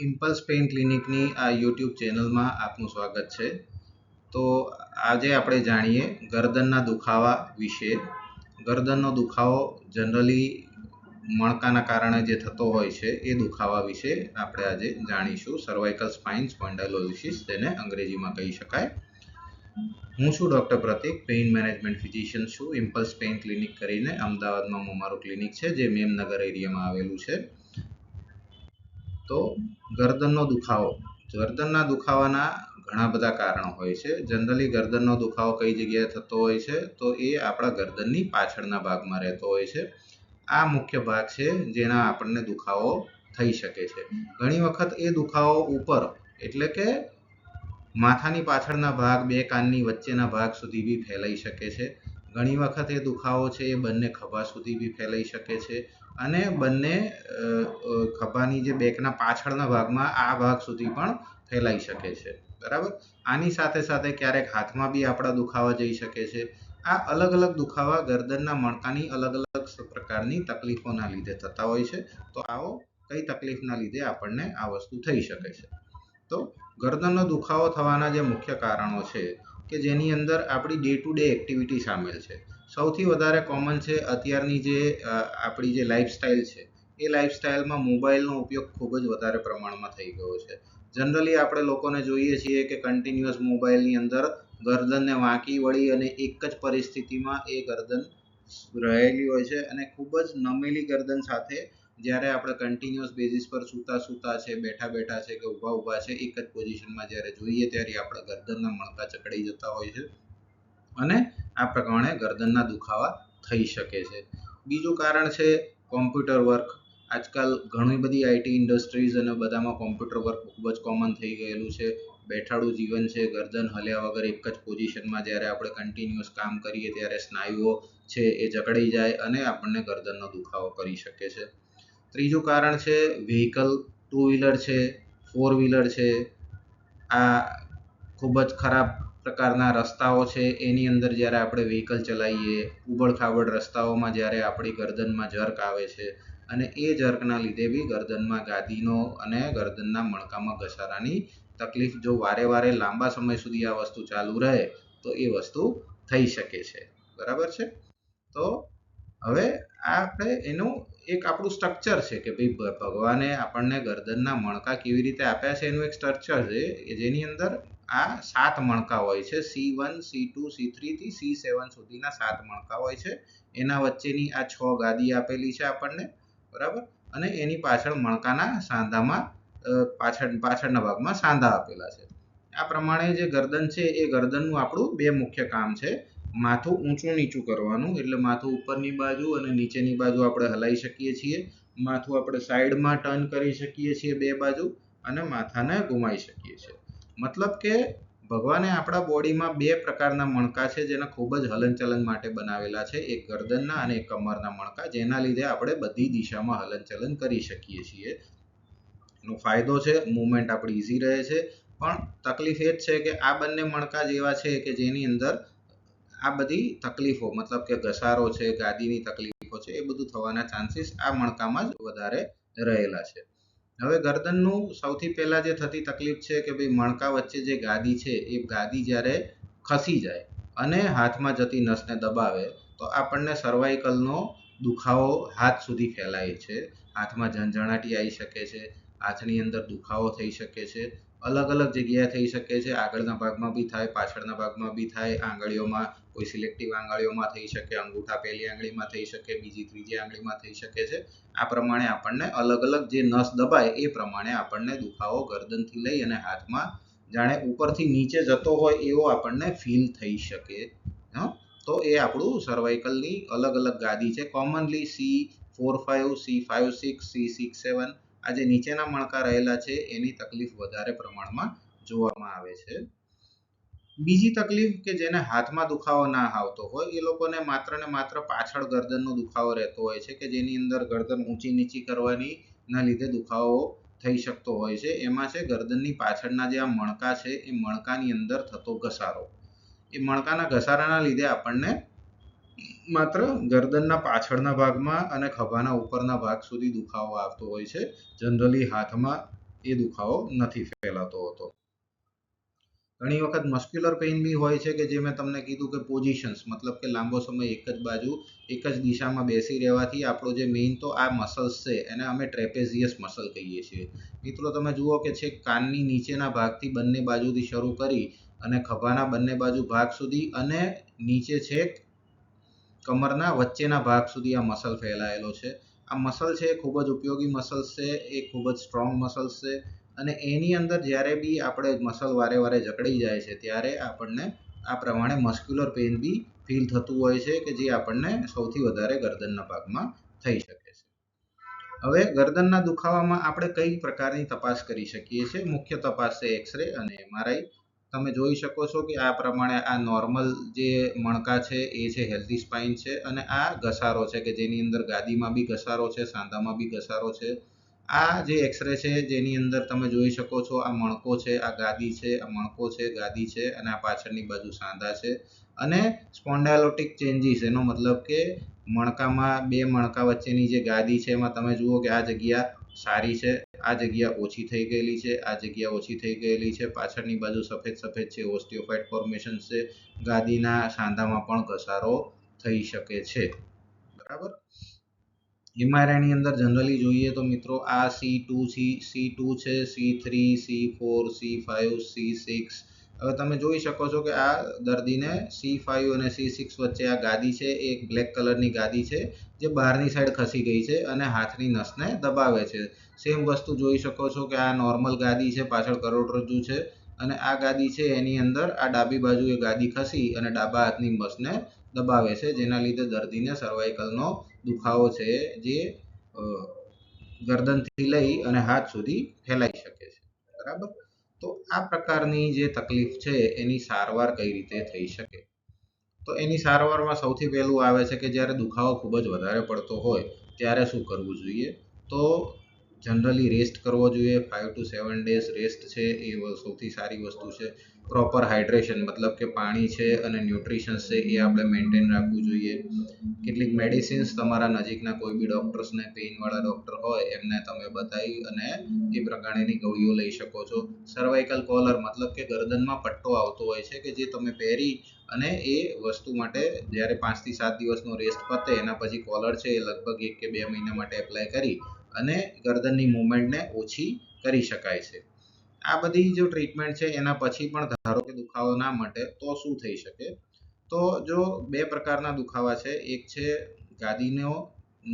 Impulse pain ક્લિનિકની આ YouTube ચેનલમાં આપનું સ્વાગત છે. તો આજે આપણે જાણીએ ગરદનના દુખાવા વિશે. ગરદનનો દુખાવો જનરલી મણકાના કારણે જે થતો હોય છે, એ દુખાવા વિશે આપણે આજે જાણીશું. સર્વાઇકલ સ્પાઇન સ્પોન્ડાલોલિસિસ તેને અંગ્રેજીમાં કહી શકાય. હું છું doctor Pratik pain management physician છું. ઇમ્પલ્સ પેઇન ક્લિનિક કરીને અમદાવાદમાં મારું ક્લિનિક છે, જે મેમનગર એરિયામાં આવેલું છે. તો ગરદનનો દુખાવો. ગરદનના દુખાવાના ઘણા બધા કારણો હોય છે. જનરલી ગરદનનો દુખાવો કઈ જગ્યાએ થતો હોય છે? તો એ આપણા ગરદનની પાછળના ભાગમાં રહેતો હોય છે. આ મુખ્ય ભાગ છે જેના આપણને દુખાવો થઈ શકે છે. ઘણી વખત એ દુખાવો ઉપર એટલે કે માથાની પાછળના ભાગ, બે કાનની વચ્ચેના ભાગ સુધી બી ફેલાઈ શકે છે. ઘણી વખત એ દુખાવો છે, એ બંને ખભા સુધી બી ફેલાઈ શકે છે અને બંને ખભાની જે બેકના પાછળના ભાગમાં આ ભાગ સુધી પણ ફેલાઈ શકે છે. બરાબર? આની સાથે સાથે ક્યારેક હાથમાં બી આપણા દુખાવા જઈ શકે છે. આ અલગ અલગ દુખાવા ગરદનના મણકાની અલગ અલગ પ્રકારની તકલીફોના લીધે થતા હોય છે. તો આવો કઈ તકલીફના લીધે આપણને આ વસ્તુ થઈ શકે છે. તો ગરદનનો દુખાવો થવાના જે મુખ્ય કારણો છે કે જેની અંદર આપણી ડે ટુ ડે એક્ટિવિટી સામેલ છે. સૌથી વધારે કોમન છે અત્યારની જે આપણી જે લાઈફસ્ટાઈલ છે, એ લાઈફસ્ટાઈલમાં મોબાઈલનો ઉપયોગ ખૂબ જ વધારે પ્રમાણમાં થઈ ગયો છે. જનરલી આપણે લોકોને જોઈએ છીએ કે કન્ટિન્યુઅસ મોબાઈલની અંદર ગરદનને વાંકી વળી અને એક જ પરિસ્થિતિમાં એ ગરદન રહેલી હોય છે અને ખૂબ જ નમેલી ગરદન સાથે જ્યારે આપણે કન્ટિન્યુઅસ બેઝિસ પર સૂતા સૂતા છે, બેઠા બેઠા છે કે ઊભા ઊભા છે, એક જ પોઝિશનમાં જ્યારે જોઈએ ત્યારે આપણા ગરદનના મણકા ચકડી જતા હોય છે અને આ પ્રમાણે ગરદનના દુખાવા થઈ શકે છે. બીજું કારણ છે કોમ્પ્યુટર વર્ક આજકાલ ઘણી બધી આઈટી ઇન્ડસ્ટ્રીઝ અને બધામાં કોમ્પ્યુટર વર્ક ખૂબ જ કોમન થઈ ગયેલું છે. બેઠાડું જીવન છે, ગરદન હલ્યા વગર એક જ પોઝિશનમાં જ્યારે આપણે કન્ટિન્યુઅસ કામ કરીએ ત્યારે સ્નાયુઓ છે એ જકડાઈ જાય અને આપણને ગરદનનો દુખાવો કરી શકે છે. ત્રીજું કારણ છે વ્હીકલ ટુ વ્હીલર છે ફોર વ્હીલર છે. આ ખૂબ જ ખરાબ પ્રકારના રસ્તાઓ છે. એની અંદર જ્યારે આપણે વ્હીકલ ચલાવીએ ઉબડ ખાબડ રસ્તાઓમાં જ્યારે આપણી ગરદનમાં જર્ક આવે છે અને એ જર્કના લીધે બી ગરદનમાં ગાદીનો અને ગરદનના મણકામાં ઘસારાની તકલીફ જો વારે વારે લાંબા સમય સુધી આ વસ્તુ ચાલુ રહે, તો એ વસ્તુ થઈ શકે છે. બરાબર છે? તો હવે આપણે એનું એક આપણું સ્ટ્રક્ચર છે કે ભાઈ ભગવાને આપણને ગરદનના મણકા કેવી રીતે આપ્યા છે એનું એક સ્ટ્રક્ચર છે જેની અંદર આ સાત મણકા હોય છે. C one C two C થ્રીથી C seven સુધીના સાત મણકા હોય છે. એના વચ્ચેની આ છ ગાદી આપેલી છે આપણને, બરાબર? અને એની પાછળ મણકાના સાંધામાં પાછળ, પાછળના ભાગમાં સાંધા આપેલા છે. આ પ્રમાણે જે ગરદન છે એ ગરદનનું આપણું બે મુખ્ય કામ છે. માથું ઊંચું નીચું કરવાનું, એટલે માથું ઉપરની બાજુ અને નીચેની બાજુ આપણે હલાવી શકીએ છીએ. માથું આપણે સાઈડમાં ટર્ન કરી શકીએ છીએ બે બાજુ અને માથાને ઘુમાઈ શકીએ છીએ. મતલબ કે ભગવાને આપણા બોડીમાં બે પ્રકારના મણકા છે, જેને ખૂબ જ હલનચલન માટે બનાવેલા છે. એક ગરદનના અને એક કમરના મણકા, જેના લીધે આપણે બધી દિશામાં હલનચલન કરી શકીએ છીએ. એનો ફાયદો છે, મુવમેન્ટ આપણી ઇઝી રહે છે. પણ તકલીફ એ જ છે કે આ બંને મણકા જેવા છે કે જેની અંદર આ બધી તકલીફો, મતલબ કે ઘસારો છે, ગાદીની તકલીફો છે, એ બધું થવાના ચાન્સીસ આ મણકામાં જ વધારે રહેલા છે. હવે ગરદનનું સૌથી પહેલાં જે થતી તકલીફ છે કે ભાઈ મણકા વચ્ચે જે ગાદી છે, એ ગાદી જ્યારે ખસી જાય અને હાથમાં જતી નસને દબાવે, તો આપણને સર્વાઇકલનો દુખાવો હાથ સુધી ફેલાય છે. હાથમાં ઝંઝણાટી આવી શકે છે, હાથની અંદર દુખાવો થઈ શકે છે, અલગ અલગ જગ્યાએ થઈ શકે છે. આગળના ભાગમાં બી થાય, પાછળના ભાગમાં બી થાય, આંગળીઓમાં કોઈ સિલેક્ટિવ આંગળીઓમાં થઈ શકે, અંગૂઠા પહેલી આંગળીમાં થઈ શકે, બીજી ત્રીજી આંગળીમાં થઈ શકે છે. આ પ્રમાણે આપણને અલગ અલગ જે નસ દબાય એ પ્રમાણે આપણને દુખાવો ગરદનથી લઈ અને હાથમાં જાણે ઉપરથી નીચે જતો હોય એવો આપણને ફીલ થઈ શકે. તો એ આપણું સર્વાઇકલની અલગ અલગ ગાદી છે. Commonly C four five C five six C six seven આ જે નીચેના મણકા રહેલા છે, એની તકલીફ વધારે પ્રમાણમાં જોવામાં આવે છે. બીજી તકલીફ કે જેને હાથમાં દુખાવો ના આવતો હોય, એ લોકોને માત્ર ને માત્ર પાછળ ગરદનનો દુખાવો રહેતો હોય છે કે જેની અંદર ગરદન ઊંચી નીચી કરવાની ના લીધે દુખાવો થઈ શકતો હોય છે. એમાં છે ગરદનની પાછળના જે આ મણકા છે, એ મણકાની અંદર થતો ઘસારો. એ મણકાના ઘસારાના લીધે આપણને માત્ર ગરદનના પાછળના ભાગમાં અને ખભાના ઉપરના ભાગ સુધી દુખાવો આવતો હોય છે. જનરલી હાથમાં એ દુખાવો નથી ફેલાતો હોતો. ઘણી વખત મસ્ક્યુલર પેઇન બી હોય છે કે જે મેં તમને કીધું કે પોઝિશન્સ મતલબ કે લાંબો સમય એક જ બાજુ, એક જ દિશામાં બેસી રહેવાથી આપણો જે મેઇન તો આ મસલ્સ છે, એને અમે ટ્રેપેઝિયસ મસલ કહીએ છીએ. મિત્રો, તમે જુઓ કે છે કાનની નીચેના ભાગથી બંને બાજુથી શરૂ કરી અને ખભાના બંને બાજુ ભાગ સુધી અને નીચે છેક કમરના વચ્ચેના ભાગ સુધી આ મસલ ફેલાયેલો છે. આ મસલ છે ખૂબ જ ઉપયોગી મસલ્સ છે, એ ખૂબ જ સ્ટ્રોંગ મસલ્સ છે અને એની અંદર જ્યારે બી આપણે મસલ વારે વારે જકડી જાય છે, ત્યારે આપણને આ પ્રમાણે મસ્ક્યુલર પેઇન બી ફીલ થતું હોય છે કે જે આપણને સૌથી વધારે ગરદનના ભાગમાં થઈ શકે છે. હવે ગરદનના દુખાવામાં આપણે કઈ પ્રકારની તપાસ કરી શકીએ છીએ? મુખ્ય તપાસ છે એક્સરે અને એમઆરઆઈ. તમે જોઈ શકો છો કે આ પ્રમાણે આ નોર્મલ જે મણકા છે એ છે હેલ્ધી સ્પાઇન છે અને આ ઘસારો છે કે જેની અંદર ગાદીમાં બી ઘસારો છે, સાંધામાં બી ઘસારો છે આ જે એક્સરે છે, જેની અંદર તમે જોઈ શકો છો, આ મણકો છે, આ ગાદી છે, આ મણકો છે, ગાદી છે અને આ પાછળની બાજુ સાંધા છે અને સ્પોન્ડાયોલોટિક ચેન્જીસ, એનો મતલબ કે મણકામાં બે મણકા વચ્ચેની જે ગાદી છે, એમાં તમે જુઓ કે આ જગ્યા સારી છે, આ જગ્યા ઓછી થઈ ગયેલી છે, આ જગ્યા ઓછી થઈ ગયેલી છે, પાછળની બાજુ સફેદ સફેદ છે, ઓસ્ટિયોફાઇટ ફોર્મેશન છે, ગાદીના સાંધામાં પણ ઘસારો થઈ શકે છે. બરાબર? એમઆરઆઈની અંદર જનરલી જોઈએ તો મિત્રો આ C two C C two છે C three C four C five C six હવે તમે જોઈ શકો છો કે આ દર્દીને સી ફાઇવ અને સી સિક્સ વચ્ચે આ ગાદી છે એ એક બ્લેક કલરની ગાદી છે, જે બહારની સાઈડ ખસી ગઈ છે અને હાથની નસને દબાવે છે. સેમ વસ્તુ જોઈ શકો છો કે આ નોર્મલ ગાદી છે, પાછળ કરોડરજ્જુ છે અને આ ગાદી છે, એની અંદર આ ડાબી બાજુ એ ગાદી ખસી અને ડાબા હાથની નસને દબાવે છે, જેના લીધે દર્દીને સર્વાઇકલનો દુખાવો છે જે ગરદનથી લઈ અને હાથ સુધી ફેલાઈ શકે છે. બરાબર? તો આ પ્રકારની જે તકલીફ છે એની સારવાર કઈ રીતે થઈ શકે? તો એની સારવારમાં સૌથી પહેલું આવે છે કે જ્યારે દુખાવો ખૂબ જ વધારે પડતો હોય, ત્યારે શું કરવું જોઈએ? તો જનરલી રેસ્ટ કરવો જોઈએ. Five to seven days rest છે, એ સૌથી સારી વસ્તુ છે. પ્રોપર હાઇડ્રેશન મતલબ કે પાણી છે અને ન્યુટ્રિશન્સ છે, એ આપણે મેન્ટેન રાખવું જોઈએ. કેટલીક મેડિસિન્સ તમારા નજીકના કોઈ બી ડૉક્ટર્સને પેઇનવાળા ડૉક્ટર હોય, એમને તમે બતાવી અને એ પ્રકારની ગોળીઓ લઈ શકો છો. સર્વાઇકલ કોલર મતલબ કે ગરદનમાં પટ્ટો આવતો હોય છે કે જે તમે પહેરી અને એ વસ્તુ માટે જ્યારે પાંચથી સાત દિવસનો રેસ્ટ પતે, એના પછી કોલર છે એ લગભગ એક કે બે મહિના માટે એપ્લાય કરી અને ગરદનની મુવમેન્ટને ઓછી કરી શકાય છે. આ બધી જો ટ્રીટમેન્ટ છે, એના પછી પણ ધારો કે દુખાવો ના મટે, તો શું થઈ શકે? તો જો બે પ્રકારના દુખાવા છે. એક છે ગાદીનો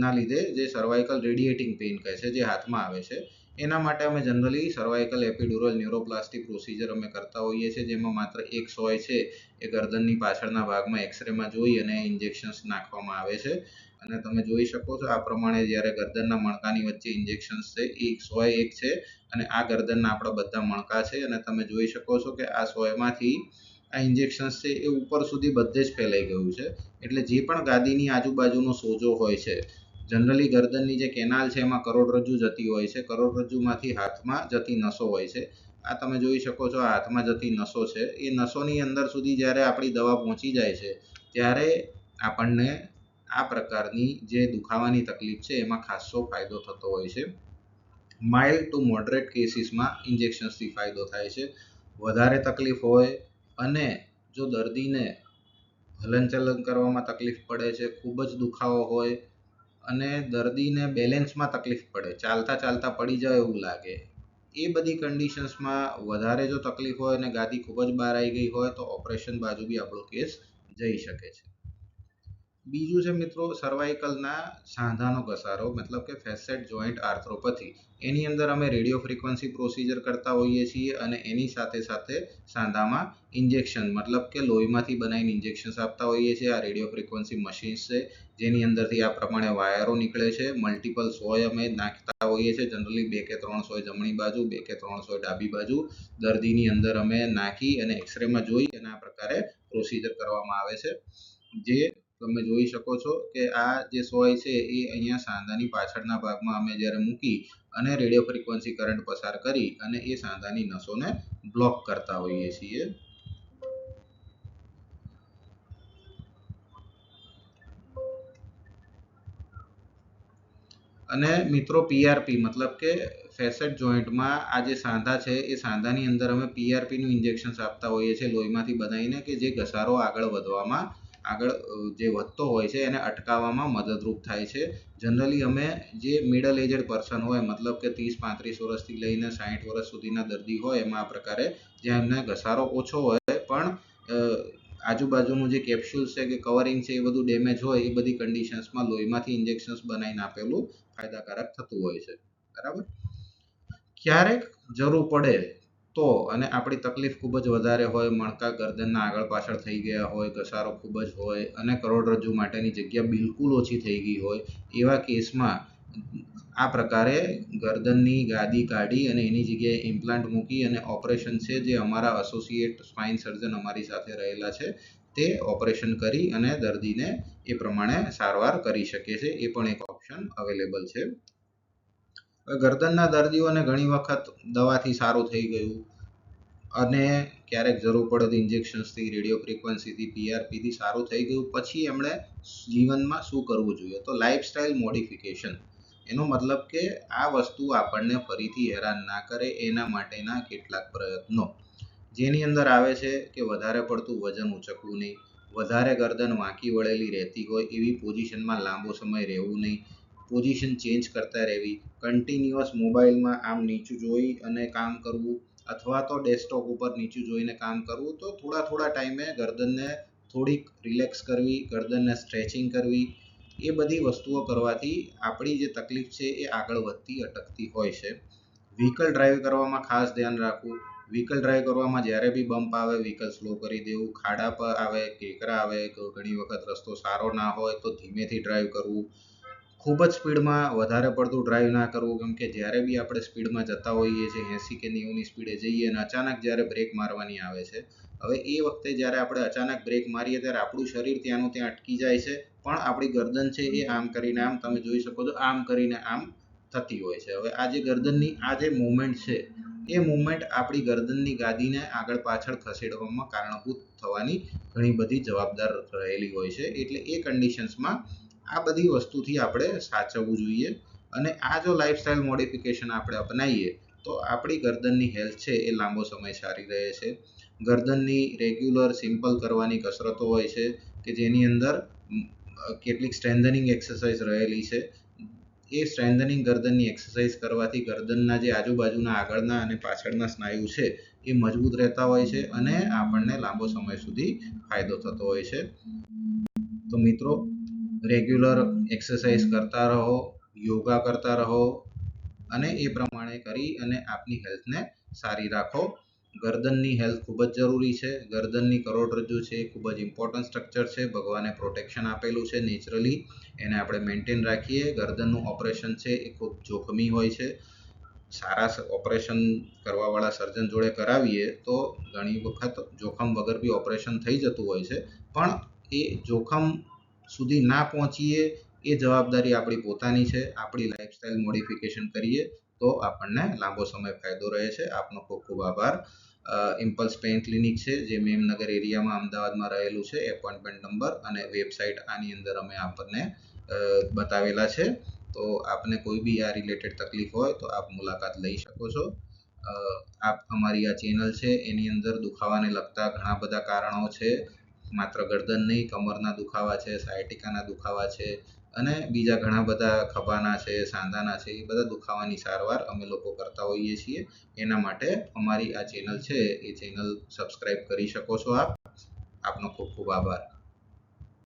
ના લીધે જે સર્વાઇકલ રેડિએટિંગ પેઇન કહે છે, જે હાથમાં આવે છે. એના માટે અમે generally cervical epidural neuroplastic procedure અમે કરતા હોઈએ છીએ, જેમાં માત્ર એક સોય છે એ ગરદનની પાછળના ભાગમાં એક્સરેમાં જોઈ અને ઇન્જેક્શન્સ નાખવામાં આવે છે. અને તમે જોઈ શકો છો આ પ્રમાણે જ્યારે ગરદનના મણકાની વચ્ચે ઇન્જેક્શન્સ છે, એ સોય એક છે અને આ ગરદનના આપણા બધા મણકા છે અને તમે જોઈ શકો છો કે આ સોયમાંથી આ ઇન્જેક્શન્સ છે એ ઉપર સુધી બધે જ ફેલાઈ ગયું છે. એટલે જે પણ ગાદીની આજુબાજુનો સોજો હોય છે, જનરલી ગરદનની જે કેનાલ છે એમાં કરોડરજ્જુ જતી હોય છે કરોડરજ્જુમાંથી હાથમાં જતી નસો હોય છે. આ તમે જોઈ શકો છો આ હાથમાં જતી નસો છે. એ નસોની અંદર સુધી જ્યારે આપણી દવા પહોંચી જાય છે, ત્યારે આપણને આ પ્રકારની જે દુખાવાની તકલીફ છે, એમાં ખાસો ફાયદો થતો હોય છે. માઇલ્ડ ટુ મોડરેટ કેસીસમાં ઇન્જેક્શન્સથી ફાયદો થાય છે. વધારે તકલીફ હોય અને જો દર્દીને હલનચલન કરવામાં તકલીફ પડે છે, ખૂબ જ દુખાવો હોય અને દર્દીને બેલેન્સમાં તકલીફ પડે, ચાલતા ચાલતા પડી જાય એવું લાગે, એ બધી કન્ડિશન્સમાં વધારે જો તકલીફ હોય અને ગાદી ખૂબ જ બહાર આવી ગઈ હોય તો ઓપરેશન બાજુ બી આપણો કેસ જઈ શકે છે. બીજું છે મિત્રો સર્વાઇકલના સાંધાનો ઘસારો, મતલબ કે ફેસેટ જોઈન્ટ આર્થ્રોપથી એની અંદર અમે રેડિયો ફ્રિકવન્સી પ્રોસિજર કરતા હોઈએ છીએ અને એની સાથે સાથે સાંધામાં ઇન્જેક્શન મતલબ કે લોહીમાંથી બનાવીને ઇન્જેક્શન્સ આપતા હોઈએ છીએ. આ રેડિયો ફ્રિકવન્સી મશીન્સ છે, જેની અંદરથી આ પ્રમાણે વાયરો નીકળે છે. મલ્ટિપલ સોય અમે નાખતા હોઈએ છીએ. જનરલી બે કે ત્રણ સોય જમણી બાજુ, બે કે ત્રણ સોય ડાબી બાજુ. દર્દીની અંદર અમે નાખી અને એક્સરેમાં જોઈ અને આ પ્રકારે પ્રોસિજર કરવામાં આવે છે. જે તમે જોઈ શકો છો કે આ જે સોય છે એ અહીંયા સાંધાની પાછળના ભાગમાં અમે જ્યારે મૂકી અને રેડિયો ફ્રિકવન્સી કરંટ પસાર કરી અને એ સાંધાની નસોને બ્લોક કરતા હોઈએ છીએ. અને મિત્રો પીઆરપી મતલબ કે ફેસેટ જોઈન્ટમાં આ જે સાંધા છે એ સાંધાની અંદર અમે પીઆરપીનું ઇન્જેક્શન્સ આપતા હોઈએ છીએ લોહીમાંથી બનાવીને કે જે ઘસારો આગળ વધવામાં આગળ જે વધતો હોય છે એને અટકાવવામાં મદદરૂપ થાય છે. જનરલી અમે જે મિડલ એજડ પર્સન હોય, મતલબ કે ત્રીસ, પાંત્રીસ વર્ષથી લઈને સાહીઠ વર્ષ સુધીના દર્દી હોય, એમાં આ પ્રકારે જ્યાં એમને ઘસારો ઓછો હોય, પણ આજુબાજુનું જે કેપ્સ્યુલ છે કે કવરિંગ છે એ બધું ડેમેજ હોય, એ બધી કન્ડિશન્સમાં લોહીમાંથી ઇન્જેક્શન્સ બનાવીને આપેલું ફાયદાકારક થતું હોય છે. બરાબર? ક્યારેક જરૂર પડે તો અને આપણી તકલીફ ખૂબ જ વધારે હોય, મણકા ગરદનના આગળ પાછળ થઈ ગયા હોય, ઘસારો ખૂબ જ હોય અને કરોડરજ્જુ માટેની જગ્યા બિલકુલ ઓછી થઈ ગઈ હોય, એવા કેસમાં આ પ્રકારે ગરદનની ગાદી કાઢી અને એની જગ્યાએ ઇમ્પ્લાન્ટ મૂકી અને ઓપરેશન છે જે અમારા એસોસિએટ સ્પાઇન સર્જન અમારી સાથે રહેલા છે, તે ઓપરેશન કરી અને દર્દીને એ પ્રમાણે સારવાર કરી શકે છે. એ પણ એક ઓપ્શન અવેલેબલ છે. ગરદનના દર્દીઓને ઘણી વખત દવાથી સારું થઈ ગયું અને ક્યારેક જરૂર પડે તો ઇન્જેક્શન્સથી, રેડિયો ફ્રિકવન્સીથી, પીઆરપીથી સારું થઈ ગયું. પછી એમણે જીવનમાં શું કરવું જોઈએ? તો લાઇફસ્ટાઇલ મોડિફિકેશન. એનો મતલબ કે આ વસ્તુ આપણને ફરીથી હેરાન ના કરે એના માટેના કેટલાક પ્રયત્નો. જેની અંદર આવે છે કે વધારે પડતું વજન ઉચકવું નહીં, વધારે ગરદન વાંકી વળેલી રહેતી હોય એવી પોઝિશનમાં લાંબો સમય રહેવું નહીં પોઝિશન ચેન્જ કરતા રહેવી કન્ટિન્યુઅસ મોબાઈલમાં આમ નીચું જોઈ અને કામ કરવું, અથવા તો ડેસ્કટોપ ઉપર નીચું જોઈને કામ કરવું, તો થોડા થોડા ટાઈમે ગરદનને થોડીક રિલેક્સ કરવી, ગરદનને સ્ટ્રેચિંગ કરવી, એ બધી વસ્તુઓ કરવાથી આપણી જે તકલીફ છે એ આગળ વધતી, અટકતી હોય છે. વ્હીકલ ડ્રાઈવ કરવામાં ખાસ ધ્યાન રાખવું. વ્હીકલ ડ્રાઈવ કરવામાં જ્યારે બી બમ્પ આવે વ્હીકલ સ્લો કરી દેવું, ખાડા પર આવે, કેકરા આવે, ઘણી વખત રસ્તો સારો ના હોય તો ધીમેથી ડ્રાઈવ કરવું ખૂબ જ સ્પીડમાં વધારે પડતું ડ્રાઈવ ના કરવું, કેમ કે જ્યારે બી આપણે સ્પીડમાં જતા હોઈએ છીએ, એંસી કે નેવુંની સ્પીડે જઈએ અને અચાનક જ્યારે બ્રેક મારવાની આવે છે, હવે એ વખતે જ્યારે આપણે અચાનક બ્રેક મારીએ ત્યારે આપણું શરીર ત્યાંનું ત્યાં અટકી જાય છે, પણ આપણી ગરદન છે એ આમ કરીને આમ, તમે જોઈ શકો છો, આમ કરીને આમ થતી હોય છે. હવે આ જે ગરદનની આ જે મુવમેન્ટ છે, એ મૂવમેન્ટ આપણી ગરદનની ગાદીને આગળ પાછળ ખસેડવામાં કારણભૂત થવાની ઘણી બધી જવાબદાર રહેલી હોય છે, એટલે એ કન્ડિશન્સમાં આ બધી વસ્તુથી આપણે સાચવવું જોઈએ અને આ જો લાઇફસ્ટાઇલ મોડિફિકેશન આપણે અપનાવીએ તો આપણી ગરદનની હેલ્થ છે એ લાંબો સમય સારી રહે છે. ગરદનની રેગ્યુલર સિમ્પલ કરવાની કસરતો હોય છે કે જેની અંદર કેટલીક સ્ટ્રેન્થનિંગ એક્સરસાઇઝ રહેલી છે. એ સ્ટ્રેન્થનિંગ ગરદનની એક્સરસાઇઝ કરવાથી ગરદનના જે આજુબાજુના આગળના અને પાછળના સ્નાયુ છે એ મજબૂત રહેતા હોય છે અને આપણને લાંબો સમય સુધી ફાયદો થતો હોય છે. તો મિત્રો રેગ્યુલર એક્સરસાઇઝ કરતા રહો, યોગા કરતા રહો અને એ પ્રમાણે કરી અને આપની હેલ્થને સારી રાખો. ગરદનની હેલ્થ ખૂબ જ જરૂરી છે. ગરદનની કરોડરજ્જુ છે એ ખૂબ જ ઇમ્પોર્ટન્ટ સ્ટ્રક્ચર છે. ભગવાને પ્રોટેક્શન આપેલું છે નેચરલી, એને આપણે મેન્ટેન રાખીએ. ગરદનનું ઓપરેશન છે એ ખૂબ જોખમી હોય છે. સારા ઓપરેશન કરવાવાળા સર્જન જોડે કરાવીએ તો ઘણી વખત જોખમ વગર બી ઓપરેશન થઈ જતું હોય છે. પણ એ જોખમ સુધી ના પહોંચીએ, એ જવાબદારી આપણી પોતાની છે. આપણી લાઈફસ્ટાઈલ મોડિફિકેશન કરીએ તો આપણને લાંબો સમય ફાયદો રહે છે. આપનો ખૂબ ખૂબ આભાર. ઇમ્પલ્સ પેઇન ક્લિનિક છે, જે મેમનગર એરિયામાં અમદાવાદમાં રહેલું છે એપોઇન્ટમેન્ટ નંબર અને વેબસાઇટ આની અંદર અમે આપણને બતાવેલા છે. તો આપને કોઈ બી આ રિલેટેડ તકલીફ હોય તો આપ મુલાકાત લઈ શકો છો. આપ અમારી આ ચેનલ છે, એની અંદર દુખાવાને લગતા ઘણા બધા કારણો છે. માત્ર ગરદન નહીં, કમરના દુખાવા છે, સાયટિકાના દુખાવા છે અને બીજા ઘણા બધા ખભાના છે, સાંધાના છે, એ બધા દુખાવાની સારવાર અમે લોકો કરતા હોઈએ છીએ. એના માટે અમારી આ ચેનલ છે, એ ચેનલ સબસ્ક્રાઈબ કરી શકો છો આપ. આપનો ખૂબ ખૂબ આભાર.